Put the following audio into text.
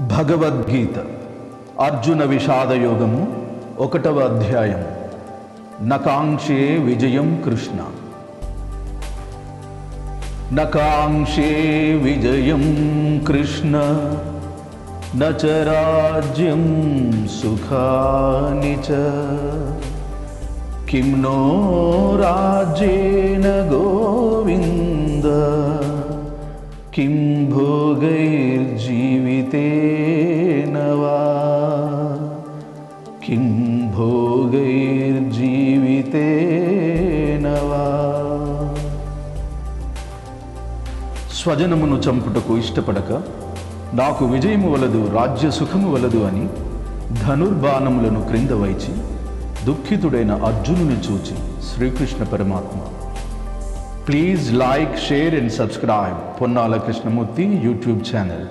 భగవద్గీత అర్జున విషాదయోగము ఒకటవ అధ్యాయం. నకాంక్షే విజయం కృష్ణ. నకాంక్షే విజయం కృష్ణ. నచ రాజ్యం సుఖాని చ. కిం నో కిం భోగైర్జీవితేన వా కిం భోగైర్జీవితేన వా స్వజనమును చంపుటకు ఇష్టపడక నాకు విజయము వలదు రాజ్య సుఖము వలదు అని ధనుర్బాణములను క్రింద వైచి దుఃఖితుడైన అర్జునుని చూచి శ్రీకృష్ణ పరమాత్మ please like share and subscribe Ponnala Krishnamurthy YouTube channel